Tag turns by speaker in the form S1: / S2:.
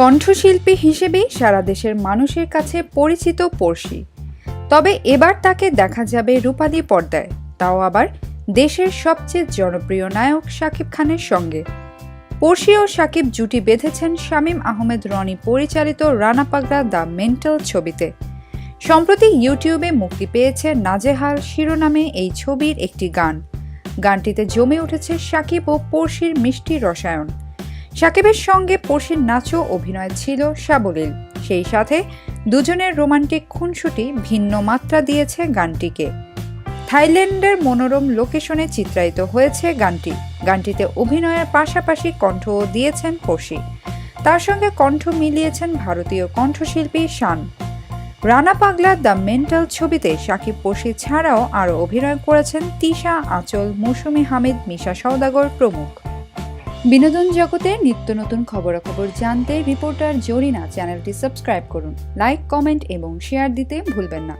S1: কণ্ঠশিল্পী হিসেবেই সারা দেশের মানুষের কাছে পরিচিত পড়শি। তবে এবার তাকে দেখা যাবে রূপালী পর্দায়। তাও আবার দেশের সবচেয়ে জনপ্রিয় নায়ক শাকিব খানের সঙ্গে। পড়শি ও শাকিব জুটি বেঁধেছেন শামীম আহমেদ রনি পরিচালিত রানা পাগলা দ্য মেন্টাল ছবিতে। সম্প্রতি ইউটিউবে মুক্তি পেয়েছে নাজেহাল শিরোনামে এই ছবির একটি গান। গানটিতে জমে উঠেছে শাকিব ও পড়শির মিষ্টি রসায়ন। সাকিবের সঙ্গে পড়শির নাচও অভিনয় ছিল সাবলীল। সেই সাথে দুজনের রোমান্টিক খুনসুটি ভিন্ন মাত্রা দিয়েছে গানটিকে। থাইল্যান্ডের মনোরম লোকেশনে চিত্রায়িত হয়েছে গানটি। গানটিতে অভিনয়ের পাশাপাশি কণ্ঠও দিয়েছেন পড়শি তার সঙ্গে কণ্ঠ মিলিয়েছেন ভারতীয় কণ্ঠশিল্পী শান। রানা পাগলা দ্য মেন্টাল ছবিতে সাকিব পড়শি ছাড়াও আরও অভিনয় করেছেন তিশা, আঁচল, মৌসুমি হামিদ, মিশা সওদাগর প্রমুখ। বিনোদন জগতের নিত্য নতুন খবরাখবর জানতে রিপোর্টার জরিনা চ্যানেলটি সাবস্ক্রাইব করুন, লাইক, কমেন্ট এবং শেয়ার দিতে ভুলবেন না।